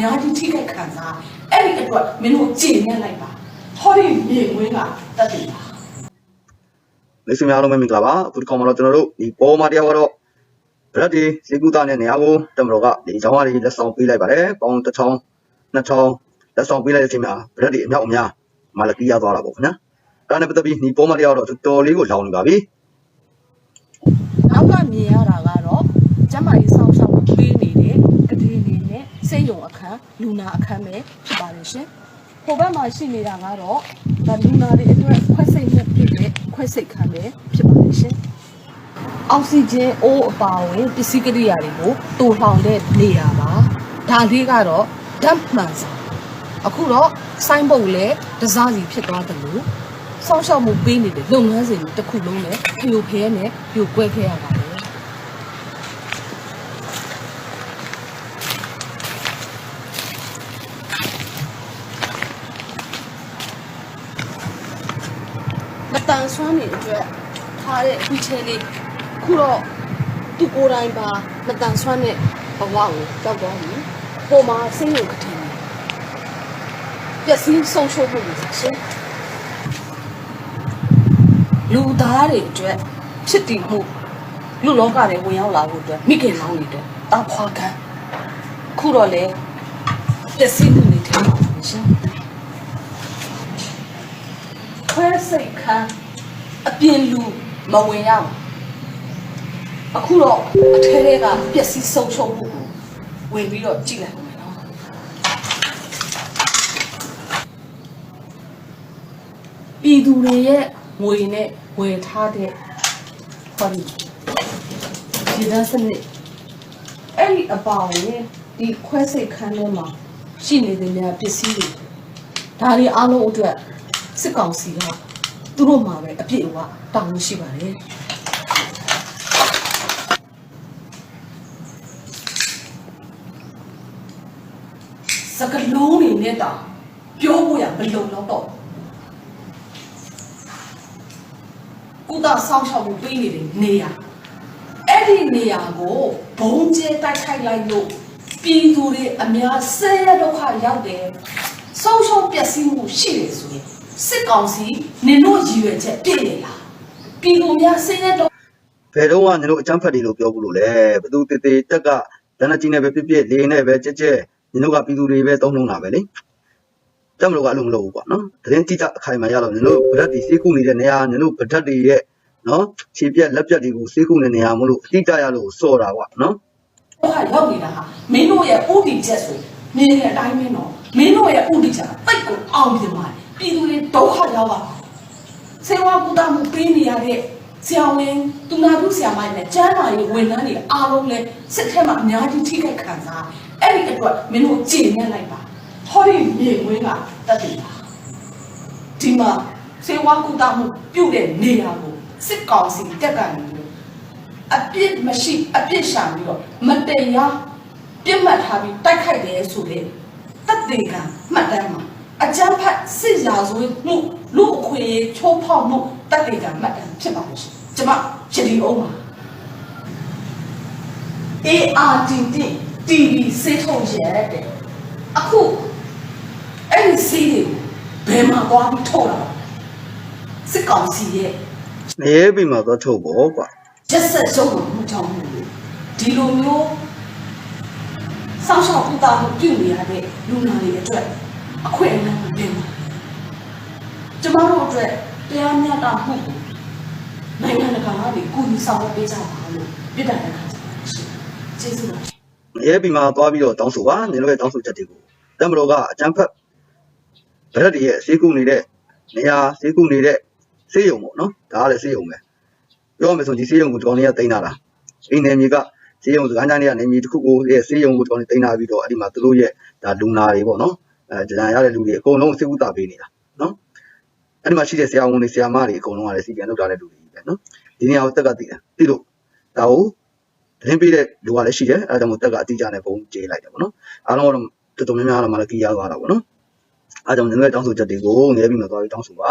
များကြီးထိခိုက်ခံစားအဲ့ဒီအတွက်မင်းတို့ကြည်နေလိုက်ပါဟောဒီမြေဝင်းကတက်တယ်ပါမိတ်ဆွေများအားလုံးပဲမင်္ဂလာပါအခုဒီခေါင်းမှာတော့ကျွန်တော်တို့ဒီပေါ်မှာတရားကတော့ဗရက်ဒီစေကူတာနဲ့နေရာကိုတမတော်ကဒီကျောင်းဝါးလေးလက်ဆောင်ပေးလိုက်ပါတယ်ပေါင်း1000 2000လက်ဆောင်ပေးလိုက်တဲ့အချိန်မှာဗရက်ဒီအမြောက်အများမာလကီရသွားတာပေါ့ခင်ဗျာဒါနဲ့ပတ်သက်ပြီးဒီပေါ်မှာတရားကတော့တော်တော်လေးကိုလောင်နေပါပြီနောက်ကမြင်ရတာကတော့ကျမကြီးဆောင်းရှောက်ပေးနေတဲ့ကတိလေးနဲ့ စိတ်ယုံအခန်းလူနာအခန်းပဲဖြစ်ပါလိမ့်ရှင်ဟိုဘက်မှာရှိနေတာကတော့ဒါလူနာတွေအတွက်ခွဲစိတ်မှုဖြစ်တဲ့ခွဲစိတ်ခန်းပဲဖြစ်ပါလိမ့်ရှင်အောက်ဆီဂျင်အိုးအပါအဝင်ပစ္စည်းကိရိယာတွေကိုတူထောင်တဲ့နေရာပါဒါလေးကတော့ dump man အခုတော့ဆိုင်းဘုတ်လည်းတစားစီဖြစ်သွားတယ်လို့စောင့်ရှောက်မှုပေးနေတဲ့လုပ်ငန်းစဉ်တစ်ခုလုံးနဲ့ဖျို့ဖျဲနဲ့ပြိုကွဲခဲ့ရပါတယ် မ တန်ဆွမ်းနေအတွက်ထားတဲ့ဝီချဲလေးခုတော့သူကိုယ်တိုင်ပါမတန်ဆွမ်းတဲ့ဘဝကိုကြောက်သွားပြီပုံမှာစိတ်ရုပ်ကတိနေပျက်စီးဆုံးရှုံးမှုတွေရှင်လူသားတွေအတွက်ဖြစ်တည်မှုလူလောကတွေဝင်ရောက်လာဖို့အတွက်မိခင်လောင်းတွေအတွက်တာဖွာခံခုတော့လေပျက်စီးမှုတွေထဲမှာရှင် ခွဲစိတ်ခန်းအပြင်လူမဝင်ရဘူးအခုတော့အထဲထဲကပျက်စီးဆုံးရှုံးမှုကိုဝင်ပြီးတော့ကြည့်လိုက်ပါမယ်နော်ပြည်သူတွေရဲ့ငွေနဲ့ဝယ်ထားတဲ့ဟောဒီဒီဒါစနစ်အဲ့ဒီအပါဝင်ဒီခွဲစိတ်ခန်းထဲမှာရှိနေတဲ့များပစ္စည်းတွေဒါတွေအားလုံးအတွက် စစ်ကောင်စီကသူတို့မှာပဲအပြည့်အဝတောင်းလို့ရှိပါတယ်စကလုံးတွေနဲ့တောင်ပြောဖို့ရမလုံတော့တော့ကုသဆောင်ရှောက်မှုပေးနေတဲ့နေရာအဲ့ဒီနေရာကိုဘုံကျဲတိုက်ခိုက်လိုက်လို့ပြည်သူတွေအများဆဲရဒုက္ခရောက်တယ်ဆုံးရှုံးပျက်စီးမှုရှိတယ်ဆိုရင် စစ်ကောင်စီနင်တို့ရည်ရွယ်ချက်ပြည့်နေလားပြည်သူများဆဲရဒုက္ခဘယ်တော့မှကျွန်တော်အချမ်းဖတ်တယ်လို့ပြောဘူးလို့လေဘသူတေတေတက်ကဒဏ္ဍကြီးနဲ့ပဲပြစ်ပြစ်လေးနဲ့ပဲကြက်ကြက်ကျွန်တော်ကပြည်သူတွေပဲသုံးလုံးတာပဲလေတမလို့ကအဲ့လိုမလုပ်ဘူးပေါ့နော်တရင်တိကျအခိုင်အမာရတော့ကျွန်တော်ဗရက်ဒီစေကူနေတဲ့နေရာကျွန်တော်ဗရက်တွေရဲ့နော်ခြေပြက်လက်ပြက်တွေကိုစေကူနေတဲ့နေရာမလို့အတိအကျရလို့စော်တာကွာနော်ဒုက္ခရောက်နေတာဟာမင်းတို့ရဲ့ဥတီချက်ဆိုမင်းရဲ့အတိုင်းမင်းတော့မင်းတို့ရဲ့ဥတီချက်ကတိတ်ကိုအောင်ပြပါ ပြည်သူတွေဒုက္ခရောက်ပါဆေဝါကူတာမှုပေးနေရတဲ့ဆရာဝန်သူနာပြုဆရာမတွေနဲ့ကျန်းမာရေးဝန်ထမ်းတွေအားလုံးလဲစစ်ထဲမှာအများကြီးထိခိုက်ခံစားအဲ့ဒီအတွက်မင်းတို့ကြည်နေလိုက်ပါဟောဒီမြေဝင်းကတက်တယ်ပါဒီမှာဆေဝါကူတာမှုပြုတ်တဲ့နေရာကိုစစ်ကောင်စီတက်ကနေလို့အပြစ်မရှိအပြစ်ရှာပြီးတော့မတရားပြစ်မှတ်ထားပြီးတိုက်ခိုက်တယ်ဆိုတဲ့တပ်တေကမှတ်တမ်းမှာ အကြမ်းဖက်စစ်ရာဇဝတ်မှုလူအခွင့်အရေးချိုးဖောက်မှုတပ်တေကမှတ်တမ်းဖြစ်ပါလို့ရှိရင်ကျွန်မချတီအောင်ပါ ARTD TV စေးထုတ်ရတဲ့အခုအဲ့ဒီစီးတွေဘယ်မှာသွားပြီးထုတ်လာစစ်ကောင်စီရဲ့နေရပြီမှာတော့ထုတ်ပေါ့ကွာရက်ဆက်ရုပ်ကိုမှုကြောင့်မှုလို့ဒီလိုမျိုးစောင့်ရှောက်ဥတာမှုပြုနေရတဲ့လူနာတွေအတွက် အခွင့်အရေးမတင်ဘူးကျမတို့အတွက်တရားမျှတမှုကိုနိုင်ငံတကာကနေကူညီဆောင်ရွက်ပေးကြပါလို့ပြစ်ဒဏ်တဲ့ခါကျပါရှိကျေးဇူးပါနေရပြီမှာသွားပြီးတော့တောင်းဆိုပါနေလို့ရဲ့တောင်းဆိုချက်တွေကိုတမတော်ကအချမ်းဖတ်ဗရက်တွေရဲ့စေကူနေတဲ့နေရာစေကူနေတဲ့စေယုံပေါ့နော်ဒါကလည်းစေယုံပဲပြောမယ်ဆိုဒီစေယုံကိုတော်နေရတင်တာလားအိမ်နယ်မြေကစေယုံစကားကြတဲ့နေမြေတစ်ခုကိုရဲ့စေယုံကိုတော်နေတင်တာပြီးတော့အဲ့ဒီမှာသူတို့ရဲ့ဒါလူနာတွေပေါ့နော် အဲဒဏ်ရာရတဲ့လူတွေအကုန်လုံးစေကူတာပေးနေတာနော်အဲ့ဒီမှာရှိတဲ့ဆရာဝန်တွေဆရာမတွေအကုန်လုံးကလည်းစီကံလုပ်တာတဲ့လူတွေပဲနော်ဒီနေရာကိုတက်ကတည်တယ်တိလို့ဒါကိုသတင်းပေးတဲ့လူကလည်းရှိတယ်အဲဒါကြောင့်မို့တက်ကအတိအကျနဲ့ပုံကျေးလိုက်တယ်ပေါ့နော်အားလုံးကတော့တော်တော်များများတော့မလာကြည့်ရသွားတာပေါ့နော်အဲဒါကြောင့်ငွေတောင်းဆိုချက်တွေကိုငဲပြီးမှသွားပြီးတောင်းဆိုပါ